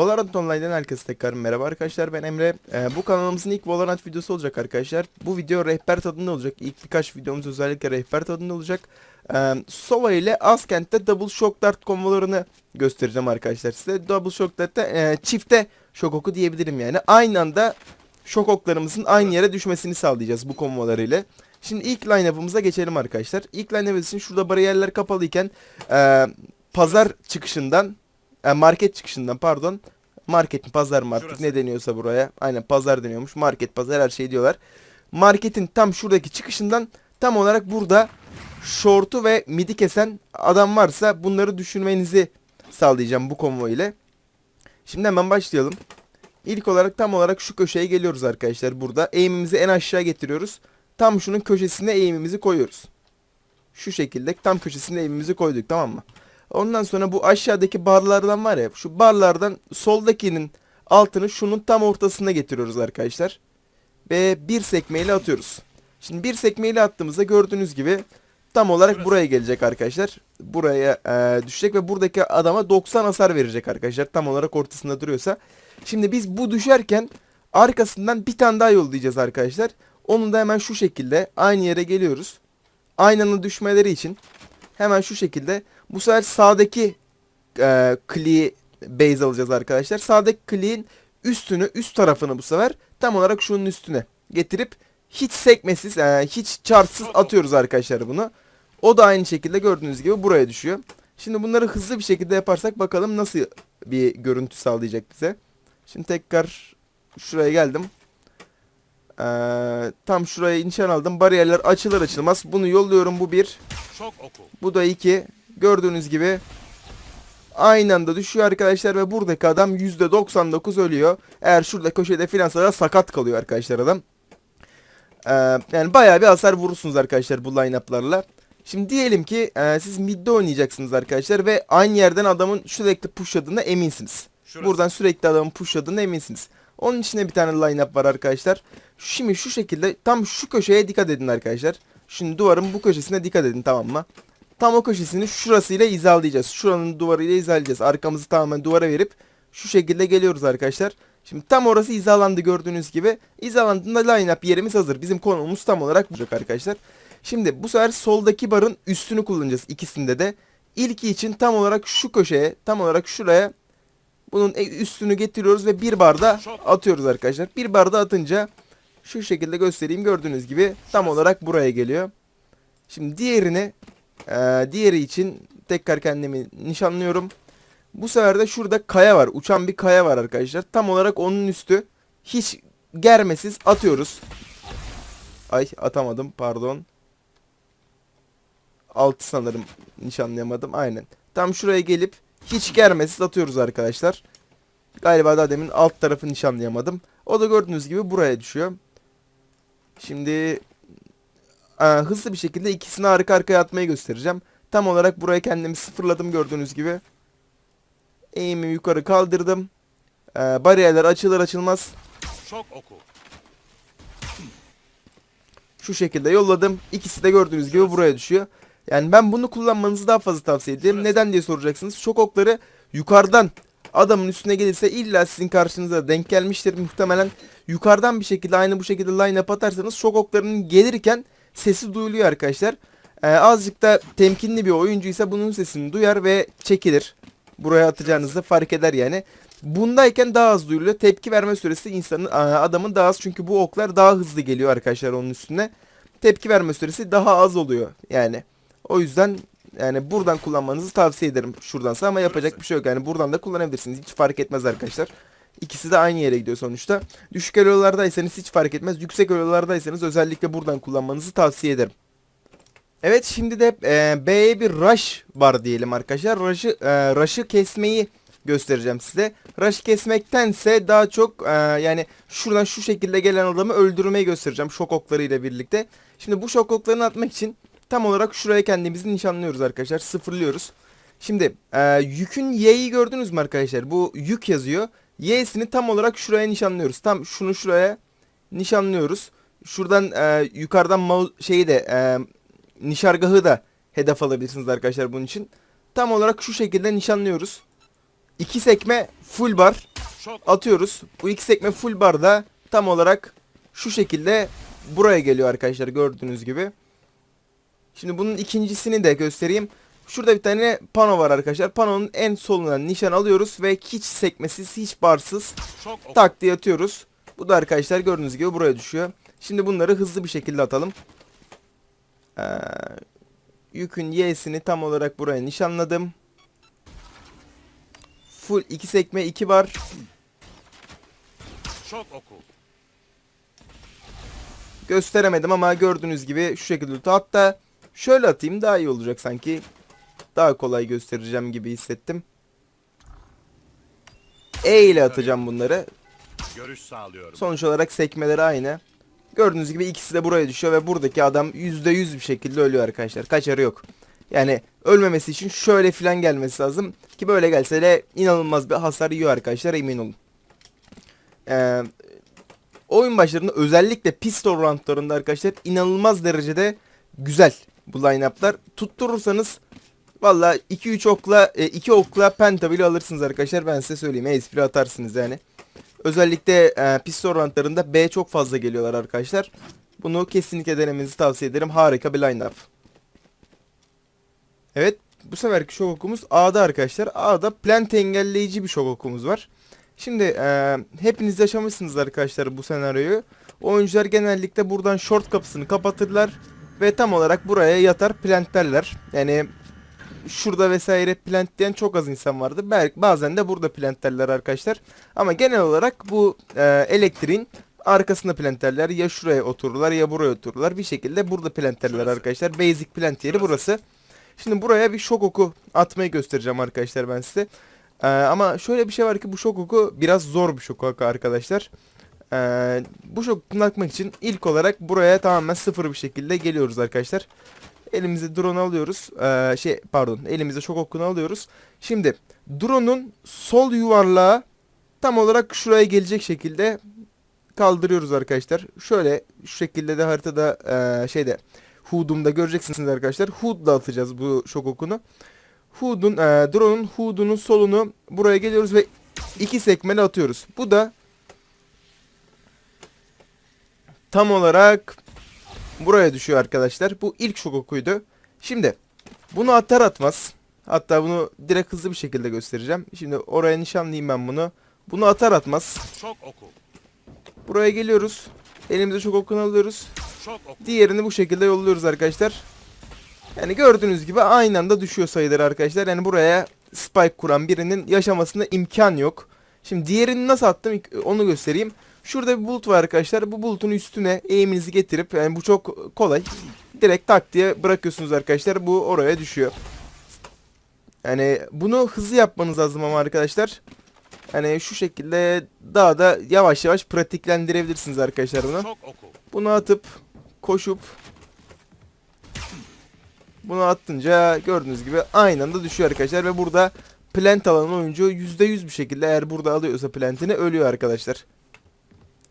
Valorant Online'den herkese tekrar merhaba arkadaşlar ben Emre. Ee, bu kanalımızın ilk Valorant videosu olacak arkadaşlar. Bu video rehber tadında olacak. İlk birkaç videomuz özellikle rehber tadında olacak. Ee, Sova ile Askent'te Double Shock Dart kombolarını göstereceğim arkadaşlar size. Double Shock Dart'ta e, çifte şok oku diyebilirim yani. Aynı anda şok oklarımızın aynı yere düşmesini sağlayacağız bu kombolar ile. Şimdi ilk line-up'ımıza geçelim arkadaşlar. İlk line-up için şurada bariyerler kapalıyken e, pazar çıkışından e, market çıkışından pardon. Market mi pazar mı artık Şurası. ne deniyorsa buraya. Aynen pazar deniyormuş. Market pazar her şey diyorlar. Marketin tam şuradaki çıkışından tam olarak burada short'u ve midi kesen adam varsa bunları düşürmenizi sağlayacağım bu konvoy ile. Şimdi hemen başlayalım. İlk olarak tam olarak şu köşeye geliyoruz arkadaşlar burada. Aim'imizi en aşağı getiriyoruz. Tam şunun köşesine aim'imizi koyuyoruz. Şu şekilde tam köşesine aim'imizi koyduk tamam mı? Ondan sonra bu aşağıdaki barlardan var ya şu barlardan soldakinin altını şunun tam ortasına getiriyoruz arkadaşlar. Ve bir sekmeyle atıyoruz. Şimdi bir sekmeyle attığımızda gördüğünüz gibi tam olarak Burası. buraya gelecek arkadaşlar. Buraya e, düşecek ve buradaki adama 90 hasar verecek arkadaşlar. Tam olarak ortasında duruyorsa. Şimdi biz bu düşerken arkasından bir tane daha yollayacağız arkadaşlar. Onu da hemen şu şekilde aynı yere geliyoruz. Aynı anda düşmeleri için hemen şu şekilde bu sefer sağdaki e, kliği base alacağız arkadaşlar. Sağdaki kliğin üstünü, üst tarafını bu sefer tam olarak şunun üstüne getirip hiç sekmesiz, e, hiç çarpsız atıyoruz arkadaşlar bunu. O da aynı şekilde gördüğünüz gibi buraya düşüyor. Şimdi bunları hızlı bir şekilde yaparsak bakalım nasıl bir görüntü sağlayacak bize. Şimdi tekrar şuraya geldim. Ee, tam şuraya nişan aldım. Bariyerler açılır açılmaz. Bunu yolluyorum. Bu bir. Bu da 2. Gördüğünüz gibi aynı anda düşüyor arkadaşlar ve buradaki adam %99 ölüyor. Eğer şurada köşede filan sakat kalıyor arkadaşlar adam. Ee, yani bayağı bir hasar vurursunuz arkadaşlar bu line-up'larla. Şimdi diyelim ki e, siz midde oynayacaksınız arkadaşlar ve aynı yerden adamın sürekli pushladığına eminsiniz. Şurası. Buradan sürekli adamın pushladığına eminsiniz. Onun içinde bir tane line-up var arkadaşlar. Şimdi şu şekilde tam şu köşeye dikkat edin arkadaşlar. Şimdi duvarın bu köşesine dikkat edin tamam mı? Tam o köşesini şurasıyla hizalayacağız. Şuranın duvarıyla hizalayacağız. Arkamızı tamamen duvara verip şu şekilde geliyoruz arkadaşlar. Şimdi tam orası hizalandı gördüğünüz gibi. Hizalandığında line-up yerimiz hazır. Bizim konumuz tam olarak olacak arkadaşlar. Şimdi bu sefer soldaki barın üstünü kullanacağız ikisinde de. İlki için tam olarak şu köşeye, tam olarak şuraya bunun e- üstünü getiriyoruz ve bir barda atıyoruz arkadaşlar. Bir barda atınca şu şekilde göstereyim gördüğünüz gibi tam olarak buraya geliyor. Şimdi diğerini eee, diğeri için tekrar kendimi nişanlıyorum. Bu sefer de şurada kaya var. Uçan bir kaya var arkadaşlar. Tam olarak onun üstü. Hiç germesiz atıyoruz. Ay atamadım pardon. Altı sanırım nişanlayamadım. Aynen. Tam şuraya gelip hiç germesiz atıyoruz arkadaşlar. Galiba daha demin alt tarafı nişanlayamadım. O da gördüğünüz gibi buraya düşüyor. Şimdi e, hızlı bir şekilde ikisini arka arkaya atmayı göstereceğim. Tam olarak buraya kendimi sıfırladım gördüğünüz gibi. Eğimi yukarı kaldırdım. E, bariyerler açılır açılmaz Şok oku. şu şekilde yolladım. İkisi de gördüğünüz gibi buraya düşüyor. Yani ben bunu kullanmanızı daha fazla tavsiye ederim. Neden diye soracaksınız. Şok okları yukarıdan adamın üstüne gelirse illa sizin karşınıza denk gelmiştir. Muhtemelen yukarıdan bir şekilde aynı bu şekilde line up atarsanız şok oklarının gelirken sesi duyuluyor arkadaşlar. Ee, azıcık da temkinli bir oyuncuysa bunun sesini duyar ve çekilir. Buraya atacağınızı fark eder yani. Bundayken daha az duyuluyor. Tepki verme süresi insanın adamın daha az çünkü bu oklar daha hızlı geliyor arkadaşlar onun üstüne. Tepki verme süresi daha az oluyor yani. O yüzden yani buradan kullanmanızı tavsiye ederim şuradansa ama yapacak bir şey yok. Yani buradan da kullanabilirsiniz. Hiç fark etmez arkadaşlar. İkisi de aynı yere gidiyor sonuçta. Düşük elolardaysanız hiç fark etmez. Yüksek elolardaysanız özellikle buradan kullanmanızı tavsiye ederim. Evet şimdi de e, B'ye bir rush var diyelim arkadaşlar. Rush'ı e, rush'ı kesmeyi göstereceğim size. Rush kesmektense daha çok e, yani şuradan şu şekilde gelen adamı öldürmeyi göstereceğim şok oklarıyla birlikte. Şimdi bu şok oklarını atmak için tam olarak şuraya kendimizi nişanlıyoruz arkadaşlar. Sıfırlıyoruz. Şimdi e, yükün Y'yi gördünüz mü arkadaşlar? Bu yük yazıyor. Y'sini tam olarak şuraya nişanlıyoruz. Tam şunu şuraya nişanlıyoruz. Şuradan e, yukarıdan şeyi de e, nişargahı da hedef alabilirsiniz arkadaşlar bunun için. Tam olarak şu şekilde nişanlıyoruz. İki sekme full bar. Atıyoruz. Bu iki sekme full barda tam olarak şu şekilde buraya geliyor arkadaşlar gördüğünüz gibi. Şimdi bunun ikincisini de göstereyim. Şurada bir tane pano var arkadaşlar. Panonun en soluna nişan alıyoruz ve hiç sekmesiz, hiç barsız oku. tak diye atıyoruz. Bu da arkadaşlar gördüğünüz gibi buraya düşüyor. Şimdi bunları hızlı bir şekilde atalım. Ee, yükün Y'sini tam olarak buraya nişanladım. Full 2 sekme 2 bar. Şok oku. Gösteremedim ama gördüğünüz gibi şu şekilde. Hatta şöyle atayım daha iyi olacak sanki. Daha kolay göstereceğim gibi hissettim. E ile atacağım bunları. Görüş sağlıyorum. Sonuç olarak sekmeleri aynı. Gördüğünüz gibi ikisi de buraya düşüyor ve buradaki adam %100 bir şekilde ölüyor arkadaşlar. Kaçarı yok. Yani ölmemesi için şöyle filan gelmesi lazım. Ki böyle gelse de inanılmaz bir hasar yiyor arkadaşlar emin olun. Ee, oyun başlarında özellikle pistol roundlarında arkadaşlar inanılmaz derecede güzel bu line-up'lar. Tutturursanız valla 2-3 okla 2 okla penta bile alırsınız arkadaşlar ben size söyleyeyim. Espri atarsınız yani. Özellikle e, pistol roundlarında B çok fazla geliyorlar arkadaşlar. Bunu kesinlikle denemenizi tavsiye ederim. Harika bir line-up. Evet bu seferki şok okumuz A'da arkadaşlar. A'da plant engelleyici bir şok okumuz var. Şimdi e, hepiniz yaşamışsınız arkadaşlar bu senaryoyu. Oyuncular genellikle buradan short kapısını kapatırlar ve tam olarak buraya yatar plantlerler. Yani şurada vesaire plant diyen çok az insan vardı. Belki bazen de burada plantlerler arkadaşlar. Ama genel olarak bu e, elektriğin arkasında plantlerler ya şuraya otururlar ya buraya otururlar. Bir şekilde burada plantlerler Şurası. arkadaşlar. Basic plant yeri burası. Şimdi buraya bir şok oku atmayı göstereceğim arkadaşlar ben size. Ee, ama şöyle bir şey var ki bu şok oku biraz zor bir şok oku arkadaşlar. Ee, bu şok atmak için ilk olarak buraya tamamen sıfır bir şekilde geliyoruz arkadaşlar. Elimize drone alıyoruz. Ee, şey pardon elimize şok okunu alıyoruz. Şimdi drone'un sol yuvarlağı tam olarak şuraya gelecek şekilde kaldırıyoruz arkadaşlar. Şöyle şu şekilde de haritada ee, şeyde HUD'umda göreceksiniz arkadaşlar. HUD'la atacağız bu şok okunu. HUD'un, e, drone'un HUD'unun solunu buraya geliyoruz ve iki sekmeli atıyoruz. Bu da tam olarak buraya düşüyor arkadaşlar. Bu ilk şok okuydu. Şimdi bunu atar atmaz. Hatta bunu direkt hızlı bir şekilde göstereceğim. Şimdi oraya nişanlayayım ben bunu. Bunu atar atmaz. Şok oku. Buraya geliyoruz. Elimize şok okunu alıyoruz. Şok oku. Diğerini bu şekilde yolluyoruz arkadaşlar. Yani gördüğünüz gibi aynı anda düşüyor sayıları arkadaşlar. Yani buraya spike kuran birinin yaşamasında imkan yok. Şimdi diğerini nasıl attım onu göstereyim. Şurada bir bulut var arkadaşlar. Bu bulutun üstüne eğiminizi getirip yani bu çok kolay. Direkt tak diye bırakıyorsunuz arkadaşlar. Bu oraya düşüyor. Yani bunu hızlı yapmanız lazım ama arkadaşlar. Hani şu şekilde daha da yavaş yavaş pratiklendirebilirsiniz arkadaşlar bunu. Bunu atıp koşup bunu attınca gördüğünüz gibi aynı anda düşüyor arkadaşlar ve burada plant alan oyuncu %100 bir şekilde eğer burada alıyorsa plantini ölüyor arkadaşlar.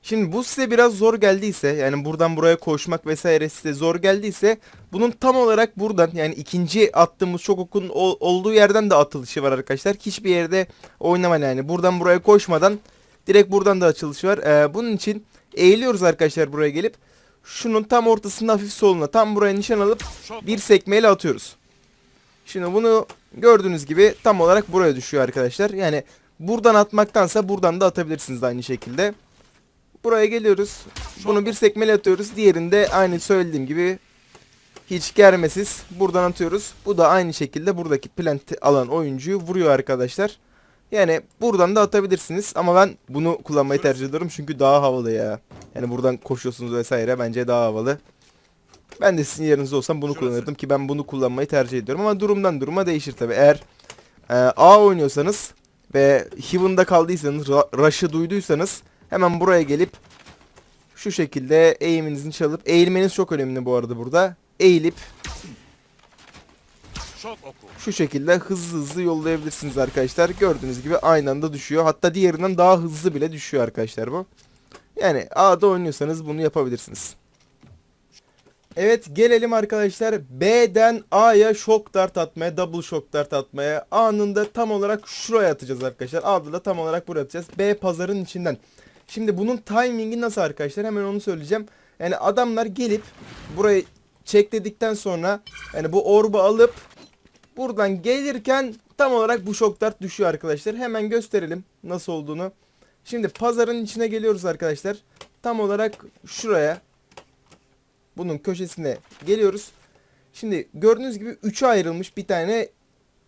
Şimdi bu size biraz zor geldiyse yani buradan buraya koşmak vesaire size zor geldiyse bunun tam olarak buradan yani ikinci attığımız çok okun ol- olduğu yerden de atılışı var arkadaşlar. Hiçbir yerde oynama yani buradan buraya koşmadan direkt buradan da açılışı var. Ee, bunun için eğiliyoruz arkadaşlar buraya gelip şunun tam ortasında hafif soluna tam buraya nişan alıp bir sekmeyle atıyoruz. Şimdi bunu gördüğünüz gibi tam olarak buraya düşüyor arkadaşlar. Yani buradan atmaktansa buradan da atabilirsiniz aynı şekilde. Buraya geliyoruz. Bunu bir sekmeyle atıyoruz. Diğerinde aynı söylediğim gibi hiç germesiz buradan atıyoruz. Bu da aynı şekilde buradaki plant alan oyuncuyu vuruyor arkadaşlar. Yani buradan da atabilirsiniz ama ben bunu kullanmayı tercih ediyorum çünkü daha havalı ya. Yani buradan koşuyorsunuz vesaire bence daha havalı. Ben de sizin yerinizde olsam bunu Şurası. kullanırdım ki ben bunu kullanmayı tercih ediyorum ama durumdan duruma değişir tabi. Eğer e, A oynuyorsanız ve Heaven'da kaldıysanız, Rush'ı duyduysanız hemen buraya gelip şu şekilde eğiminizin çalıp eğilmeniz çok önemli bu arada burada. Eğilip şu şekilde hızlı hızlı yollayabilirsiniz arkadaşlar. Gördüğünüz gibi aynı anda düşüyor. Hatta diğerinden daha hızlı bile düşüyor arkadaşlar bu. Yani A'da oynuyorsanız bunu yapabilirsiniz. Evet gelelim arkadaşlar B'den A'ya şok dart atmaya, double şok dart atmaya. A'nın tam olarak şuraya atacağız arkadaşlar. A'da da tam olarak buraya atacağız. B pazarın içinden. Şimdi bunun timingi nasıl arkadaşlar? Hemen onu söyleyeceğim. Yani adamlar gelip burayı çekledikten sonra yani bu orbu alıp buradan gelirken tam olarak bu şok dart düşüyor arkadaşlar. Hemen gösterelim nasıl olduğunu. Şimdi pazarın içine geliyoruz arkadaşlar. Tam olarak şuraya bunun köşesine geliyoruz. Şimdi gördüğünüz gibi 3'e ayrılmış bir tane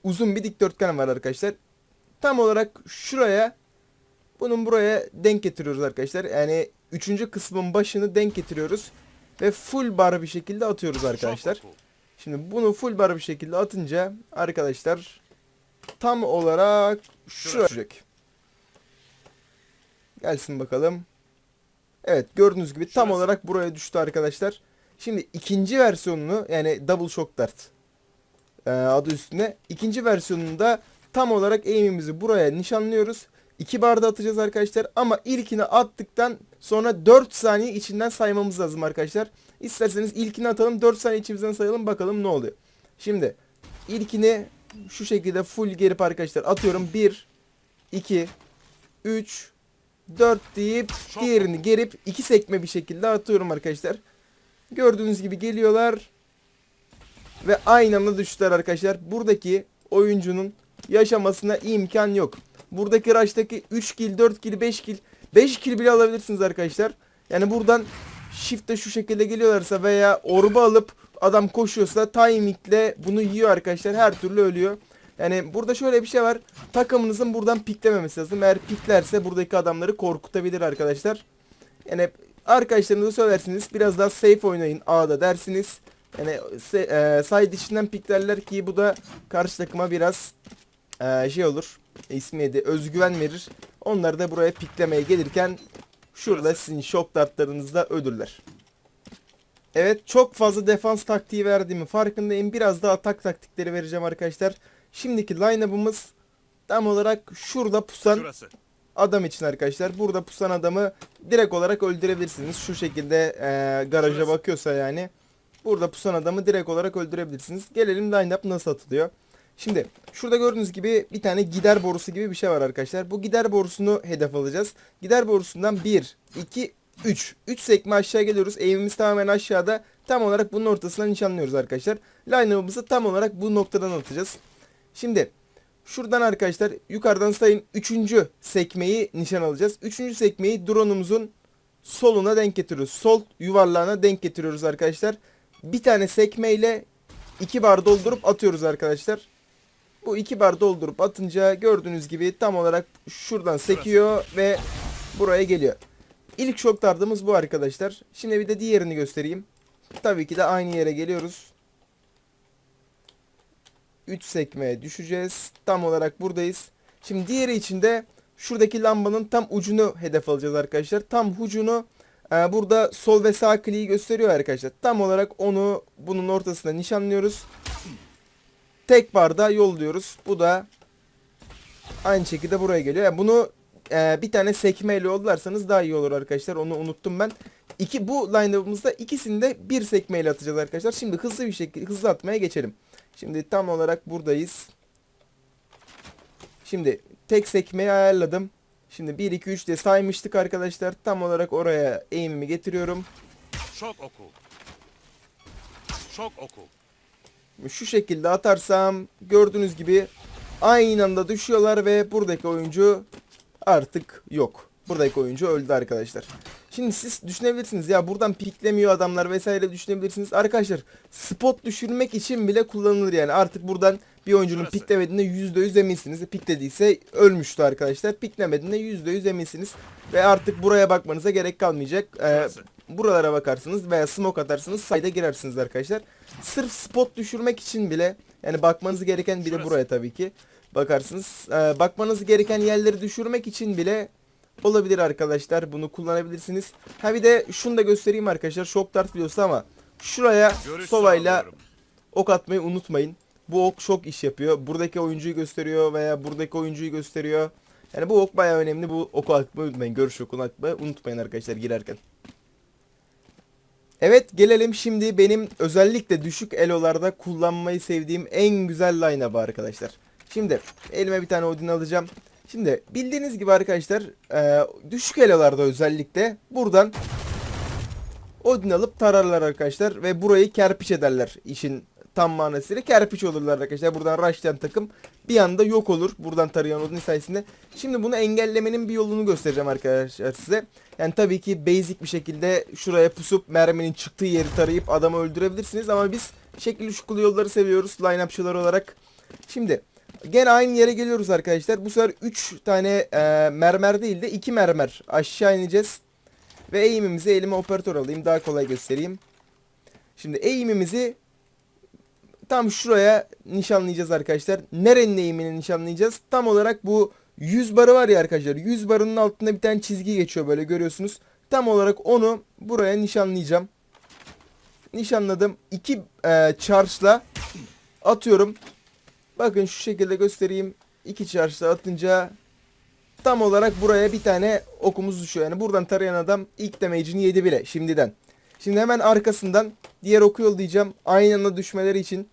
uzun bir dikdörtgen var arkadaşlar. Tam olarak şuraya bunun buraya denk getiriyoruz arkadaşlar. Yani 3. kısmın başını denk getiriyoruz. Ve full bar bir şekilde atıyoruz arkadaşlar. Şimdi bunu full bar bir şekilde atınca arkadaşlar tam olarak şuraya düşecek. Gelsin bakalım. Evet gördüğünüz gibi tam olarak buraya düştü arkadaşlar. Şimdi ikinci versiyonunu yani Double Shock Dart e, adı üstüne. ikinci versiyonunda tam olarak aim'imizi buraya nişanlıyoruz. 2 barda atacağız arkadaşlar ama ilkini attıktan sonra 4 saniye içinden saymamız lazım arkadaşlar. İsterseniz ilkini atalım 4 saniye içimizden sayalım bakalım ne oluyor. Şimdi ilkini şu şekilde full gerip arkadaşlar atıyorum 1 2 3 4 deyip diğerini gerip iki sekme bir şekilde atıyorum arkadaşlar. Gördüğünüz gibi geliyorlar ve aynı anda düştüler arkadaşlar. Buradaki oyuncunun yaşamasına imkan yok. Buradaki rush'taki 3 kill, 4 kill, 5 kill, 5 kill bile alabilirsiniz arkadaşlar. Yani buradan shift'e şu şekilde geliyorlarsa veya orba alıp adam koşuyorsa timingle bunu yiyor arkadaşlar. Her türlü ölüyor. Yani burada şöyle bir şey var. Takımınızın buradan piklememesi lazım. Eğer piklerse buradaki adamları korkutabilir arkadaşlar. Yani arkadaşlarınıza söylersiniz biraz daha safe oynayın A'da dersiniz. Yani e, side içinden piklerler ki bu da karşı takıma biraz e, şey olur. İsmi neydi? Özgüven verir. Onlar da buraya piklemeye gelirken şurada sizin şok dartlarınızda ölürler. Evet çok fazla defans taktiği verdiğimi farkındayım. Biraz da atak taktikleri vereceğim arkadaşlar. Şimdiki line-up'ımız tam olarak şurada pusan Şurası. adam için arkadaşlar. Burada pusan adamı direkt olarak öldürebilirsiniz. Şu şekilde e, garaja Şurası. bakıyorsa yani. Burada pusan adamı direkt olarak öldürebilirsiniz. Gelelim line-up nasıl atılıyor. Şimdi şurada gördüğünüz gibi bir tane gider borusu gibi bir şey var arkadaşlar. Bu gider borusunu hedef alacağız. Gider borusundan 1, 2, 3. 3 sekme aşağı geliyoruz. Eğimimiz tamamen aşağıda. Tam olarak bunun ortasına nişanlıyoruz arkadaşlar. Line-up'ımızı tam olarak bu noktadan atacağız. Şimdi şuradan arkadaşlar yukarıdan sayın 3. sekmeyi nişan alacağız. 3. sekmeyi drone'umuzun soluna denk getiriyoruz. Sol yuvarlağına denk getiriyoruz arkadaşlar. Bir tane sekmeyle 2 bar doldurup atıyoruz arkadaşlar. Bu 2 bar doldurup atınca gördüğünüz gibi tam olarak şuradan sekiyor ve buraya geliyor. İlk şok dardımız bu arkadaşlar. Şimdi bir de diğerini göstereyim. Tabii ki de aynı yere geliyoruz. 3 sekmeye düşeceğiz. Tam olarak buradayız. Şimdi diğeri için de şuradaki lambanın tam ucunu hedef alacağız arkadaşlar. Tam ucunu e, burada sol ve sağ kliği gösteriyor arkadaşlar. Tam olarak onu bunun ortasına nişanlıyoruz. Tek barda yolluyoruz. Bu da aynı şekilde buraya geliyor. Yani bunu e, bir tane sekmeyle yollarsanız daha iyi olur arkadaşlar. Onu unuttum ben. İki, bu line-up'ımızda ikisini de bir sekmeyle atacağız arkadaşlar. Şimdi hızlı bir şekilde hızlı atmaya geçelim. Şimdi tam olarak buradayız. Şimdi tek sekmeyi ayarladım. Şimdi 1 2 3 diye saymıştık arkadaşlar. Tam olarak oraya aim'imi getiriyorum. Şok oku. Şok oku. Şu şekilde atarsam gördüğünüz gibi aynı anda düşüyorlar ve buradaki oyuncu artık yok. Buradaki oyuncu öldü arkadaşlar. Şimdi siz düşünebilirsiniz ya buradan piklemiyor adamlar vesaire düşünebilirsiniz. Arkadaşlar spot düşürmek için bile kullanılır yani. Artık buradan bir oyuncunun piklemediğinde %100 eminsiniz. Piklediyse ölmüştü arkadaşlar. Piklemediğinde %100 eminsiniz. Ve artık buraya bakmanıza gerek kalmayacak. Ee. Buralara bakarsınız veya smoke atarsınız sayda girersiniz arkadaşlar. Sırf spot düşürmek için bile yani bakmanız gereken bir de buraya tabii ki bakarsınız. Ee, bakmanız gereken yerleri düşürmek için bile olabilir arkadaşlar. Bunu kullanabilirsiniz. Ha bir de şunu da göstereyim arkadaşlar. Shock dart videosu ama şuraya Görüş sovayla sağlıyorum. ok atmayı unutmayın. Bu ok çok iş yapıyor. Buradaki oyuncuyu gösteriyor veya buradaki oyuncuyu gösteriyor. Yani bu ok bayağı önemli. Bu oku atmayı unutmayın. Görüş okunu atmayı unutmayın arkadaşlar girerken. Evet gelelim şimdi benim özellikle düşük elolarda kullanmayı sevdiğim en güzel line-up'a arkadaşlar. Şimdi elime bir tane Odin alacağım. Şimdi bildiğiniz gibi arkadaşlar e, düşük elolarda özellikle buradan Odin alıp tararlar arkadaşlar ve burayı kerpiç ederler işin tam manasıyla kerpiç olurlar arkadaşlar. Buradan rushlayan takım bir anda yok olur buradan tarayan Odin sayesinde. Şimdi bunu engellemenin bir yolunu göstereceğim arkadaşlar size. Yani tabii ki basic bir şekilde şuraya pusup merminin çıktığı yeri tarayıp adamı öldürebilirsiniz ama biz şekilli şukulu yolları seviyoruz line-upçılar olarak. Şimdi gene aynı yere geliyoruz arkadaşlar. Bu sefer 3 tane e, mermer değil de 2 mermer aşağı ineceğiz. Ve eğimimizi elime operatör alayım daha kolay göstereyim. Şimdi eğimimizi tam şuraya nişanlayacağız arkadaşlar. Nerenin eğimini nişanlayacağız? Tam olarak bu 100 barı var ya arkadaşlar. 100 barının altında bir tane çizgi geçiyor böyle görüyorsunuz. Tam olarak onu buraya nişanlayacağım. Nişanladım. 2 e, charge'la atıyorum. Bakın şu şekilde göstereyim. 2 charge'la atınca tam olarak buraya bir tane okumuz düşüyor. Yani buradan tarayan adam ilk damage'ini yedi bile şimdiden. Şimdi hemen arkasından diğer oku yollayacağım. Aynı anda düşmeleri için.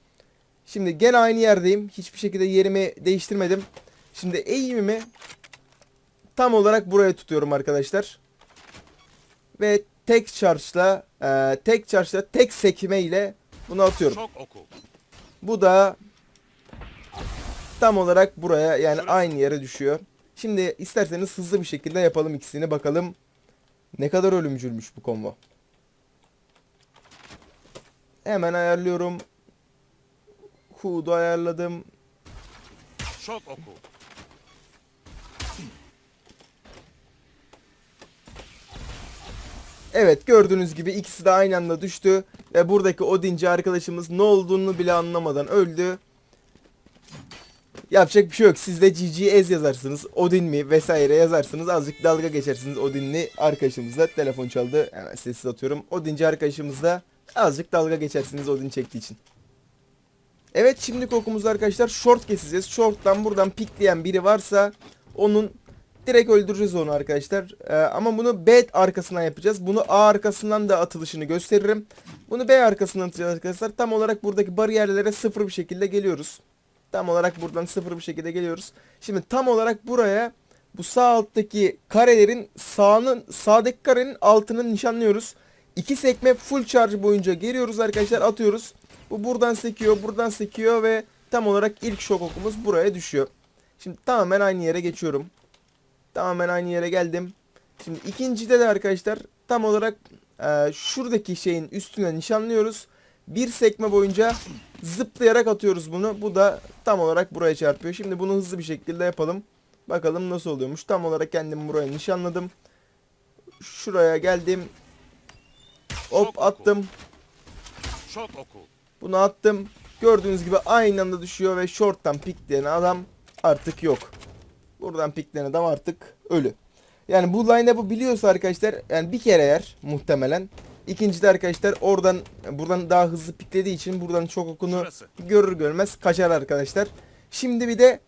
Şimdi gene aynı yerdeyim. Hiçbir şekilde yerimi değiştirmedim. Şimdi eğimimi tam olarak buraya tutuyorum arkadaşlar. Ve tek charge'la e, tek charge'la tek sekme ile bunu atıyorum. Çok oku. Bu da tam olarak buraya yani aynı yere düşüyor. Şimdi isterseniz hızlı bir şekilde yapalım ikisini bakalım ne kadar ölümcülmüş bu combo. Hemen ayarlıyorum. Hood'u ayarladım. Çok oku. Evet gördüğünüz gibi ikisi de aynı anda düştü. Ve buradaki Odinci arkadaşımız ne olduğunu bile anlamadan öldü. Yapacak bir şey yok. Siz de GG Ez yazarsınız. Odin mi vesaire yazarsınız. Azıcık dalga geçersiniz Odin'li arkadaşımızla. Telefon çaldı. Hemen sessiz atıyorum. Odinci arkadaşımızla azıcık dalga geçersiniz Odin çektiği için. Evet şimdi kokumuz arkadaşlar short keseceğiz. Short'tan buradan pikleyen biri varsa onun direkt öldüreceğiz onu arkadaşlar. Ee, ama bunu B arkasından yapacağız. Bunu A arkasından da atılışını gösteririm. Bunu B arkasından atacağız arkadaşlar. Tam olarak buradaki bariyerlere sıfır bir şekilde geliyoruz. Tam olarak buradan sıfır bir şekilde geliyoruz. Şimdi tam olarak buraya bu sağ alttaki karelerin sağının sağdaki karenin altını nişanlıyoruz. İki sekme full charge boyunca geliyoruz arkadaşlar atıyoruz. Bu buradan sekiyor buradan sekiyor ve tam olarak ilk şok okumuz buraya düşüyor. Şimdi tamamen aynı yere geçiyorum. Tamamen aynı yere geldim. Şimdi ikincide de arkadaşlar tam olarak e, şuradaki şeyin üstüne nişanlıyoruz. Bir sekme boyunca zıplayarak atıyoruz bunu. Bu da tam olarak buraya çarpıyor. Şimdi bunu hızlı bir şekilde yapalım. Bakalım nasıl oluyormuş. Tam olarak kendimi buraya nişanladım. Şuraya geldim. Hop attım. Çok oku. Bunu attım. Gördüğünüz gibi aynı anda düşüyor ve short'tan pikleyen adam artık yok. Buradan pikleyen adam artık ölü. Yani bu line-up'ı biliyorsa arkadaşlar yani bir kere yer muhtemelen. İkinci de arkadaşlar oradan buradan daha hızlı piklediği için buradan çok okunu Şurası. görür görmez kaçar arkadaşlar. Şimdi bir de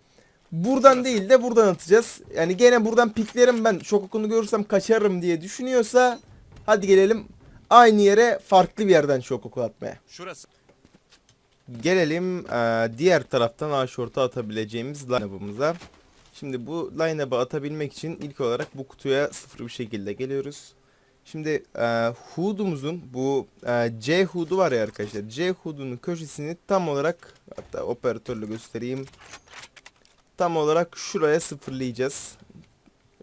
buradan değil de buradan atacağız. Yani gene buradan piklerim ben çok okunu görürsem kaçarım diye düşünüyorsa hadi gelelim aynı yere farklı bir yerden çok oku atmaya. Şurası. Gelelim eee, diğer taraftan A short'a atabileceğimiz line-up'ımıza. Şimdi bu line-up'ı atabilmek için ilk olarak bu kutuya sıfır bir şekilde geliyoruz. Şimdi eee hood'umuzun bu eee, C hood'u var ya arkadaşlar. C hood'unun köşesini tam olarak hatta operatörle göstereyim. Tam olarak şuraya sıfırlayacağız.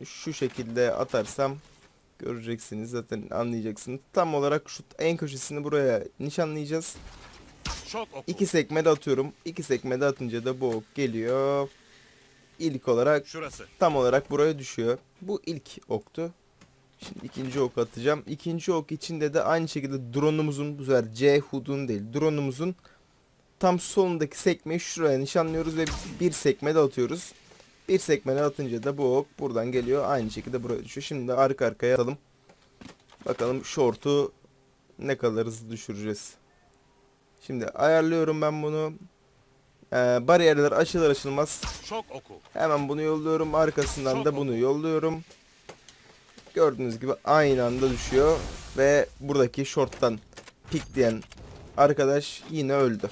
Şu şekilde atarsam göreceksiniz zaten anlayacaksınız. Tam olarak şu en köşesini buraya nişanlayacağız. İki sekmede atıyorum. İki sekmede atınca da bu ok geliyor. İlk olarak Şurası. tam olarak buraya düşüyor. Bu ilk oktu. Şimdi ikinci ok atacağım. İkinci ok içinde de aynı şekilde drone'umuzun bu sefer C hudun değil drone'umuzun tam solundaki sekmeyi şuraya nişanlıyoruz ve bir sekmede atıyoruz. Bir sekmede atınca da bu ok buradan geliyor. Aynı şekilde buraya düşüyor. Şimdi de arka arkaya atalım. Bakalım short'u ne kadar hızlı düşüreceğiz. Şimdi ayarlıyorum ben bunu. Ee, bariyerler açılır açılmaz Çok oku. hemen bunu yolluyorum. Arkasından Çok da bunu oku. yolluyorum. Gördüğünüz gibi aynı anda düşüyor ve buradaki short'tan pikleyen arkadaş yine öldü.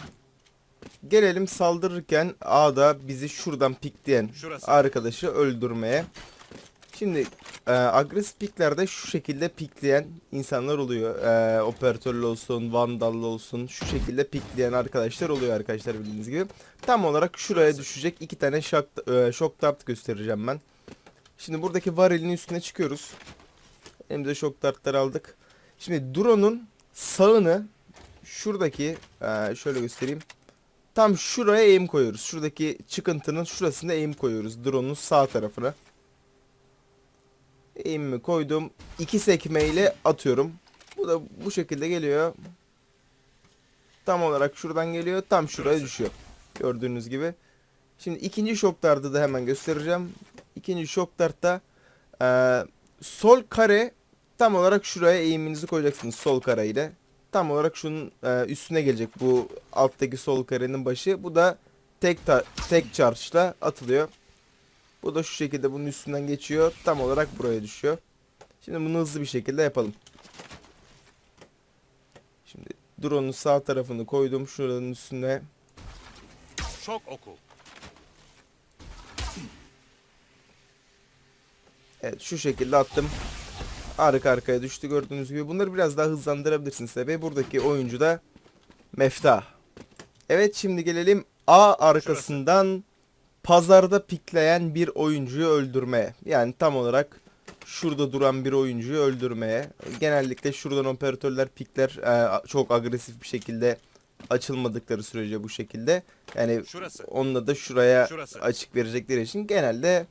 Gelelim saldırırken A'da bizi şuradan pikleyen Şurası. arkadaşı öldürmeye. Şimdi e, agresif piklerde şu şekilde pikleyen insanlar oluyor. E, operatörlü olsun, vandallı olsun şu şekilde pikleyen arkadaşlar oluyor arkadaşlar bildiğiniz gibi. Tam olarak şuraya düşecek iki tane şok, e, şok dart göstereceğim ben. Şimdi buradaki varilin üstüne çıkıyoruz. Elimize şok dartları aldık. Şimdi drone'un sağını şuradaki e, şöyle göstereyim. Tam şuraya aim koyuyoruz. Şuradaki çıkıntının şurasına aim koyuyoruz. Drone'un sağ tarafına. Aim'imi koydum. İki sekmeyle atıyorum. Bu da bu şekilde geliyor. Tam olarak şuradan geliyor. Tam şuraya düşüyor. Gördüğünüz gibi. Şimdi ikinci şok dartı da hemen göstereceğim. İkinci şok dartta eee, sol kare tam olarak şuraya eğiminizi koyacaksınız sol kare ile. Tam olarak şunun eee, üstüne gelecek bu alttaki sol karenin başı. Bu da tek tek charge'la atılıyor. Bu da şu şekilde bunun üstünden geçiyor. Tam olarak buraya düşüyor. Şimdi bunu hızlı bir şekilde yapalım. Şimdi drone'un sağ tarafını koydum şuranın üstüne. Şok oku. Evet şu şekilde attım. Arka arkaya düştü gördüğünüz gibi. Bunları biraz daha hızlandırabilirsiniz tabi. Buradaki oyuncu da Meftah. Evet şimdi gelelim A arkasından pazarda pikleyen bir oyuncuyu öldürmeye. Yani tam olarak şurada duran bir oyuncuyu öldürmeye. Genellikle şuradan operatörler pikler e, çok agresif bir şekilde açılmadıkları sürece bu şekilde. Yani Şurası. onunla da şuraya Şurası. açık verecekleri için genelde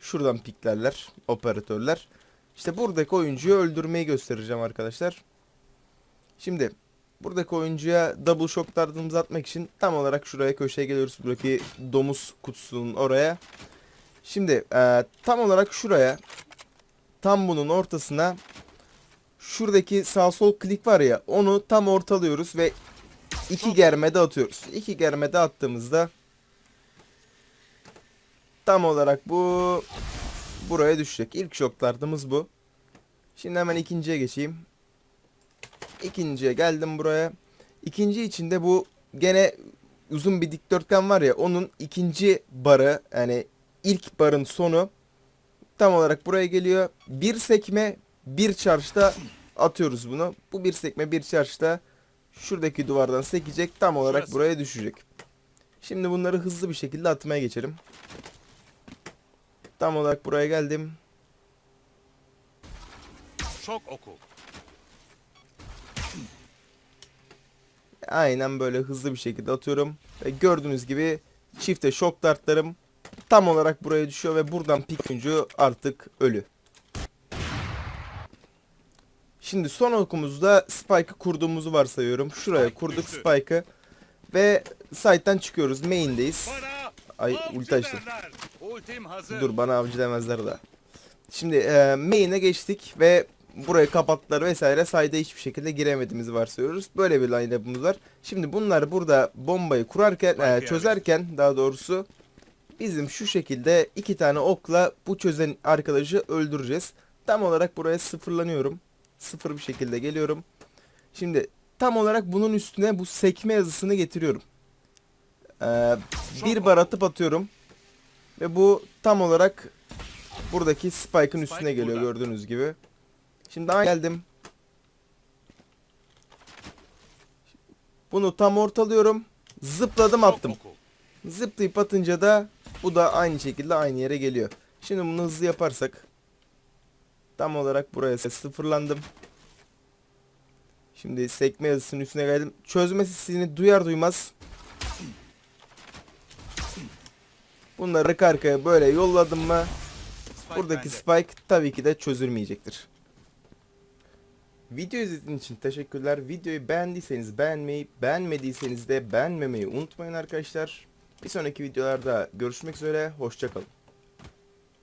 şuradan piklerler operatörler. İşte buradaki oyuncuyu öldürmeyi göstereceğim arkadaşlar. Şimdi buradaki oyuncuya double shock dardımızı atmak için tam olarak şuraya köşeye geliyoruz. Buradaki domuz kutusunun oraya. Şimdi e, tam olarak şuraya tam bunun ortasına şuradaki sağ sol klik var ya onu tam ortalıyoruz ve iki germede atıyoruz. İki germede attığımızda tam olarak bu buraya düşecek. İlk şok bu. Şimdi hemen ikinciye geçeyim. İkinciye geldim buraya. İkinci içinde bu gene uzun bir dikdörtgen var ya onun ikinci barı yani ilk barın sonu tam olarak buraya geliyor. Bir sekme bir çarşta atıyoruz bunu. Bu bir sekme bir çarşta şuradaki duvardan sekecek tam olarak Şurası. buraya düşecek. Şimdi bunları hızlı bir şekilde atmaya geçelim. Tam olarak buraya geldim. Şok oku. Aynen böyle hızlı bir şekilde atıyorum. Ve gördüğünüz gibi çifte şok dartlarım tam olarak buraya düşüyor ve buradan pik oyuncu artık ölü. Şimdi son okumuzda Spike'ı kurduğumuzu varsayıyorum. Şuraya kurduk. Spike'ı. Ve site'den çıkıyoruz. Main'deyiz. Ay ulti açtım. Dur bana avcı demezler da. Şimdi e, main'e geçtik ve burayı kapattılar vesaire. Sayda hiçbir şekilde giremediğimizi varsayıyoruz. Böyle bir line-up'ımız var. Şimdi bunlar burada bombayı kurarken, e, çözerken daha doğrusu bizim şu şekilde iki tane okla bu çözen arkadaşı öldüreceğiz. Tam olarak buraya sıfırlanıyorum. Sıfır bir şekilde geliyorum. Şimdi tam olarak bunun üstüne bu sekme yazısını getiriyorum. Ee, bir bar atıp atıyorum. Ve bu tam olarak buradaki spike'ın üstüne geliyor gördüğünüz gibi. Şimdi aynı geldim. Bunu tam ortalıyorum. Zıpladım attım. Zıplayıp atınca da bu da aynı şekilde aynı yere geliyor. Şimdi bunu hızlı yaparsak tam olarak buraya sıfırlandım. Şimdi sekme yazısının üstüne geldim. Çözme sesini duyar duymaz bunları arka arkaya böyle yolladım mı buradaki spike tabii ki de çözülmeyecektir. Video izlediğiniz için teşekkürler. Videoyu beğendiyseniz beğenmeyi, beğenmediyseniz de beğenmemeyi unutmayın arkadaşlar. Bir sonraki videolarda görüşmek üzere. Hoşçakalın.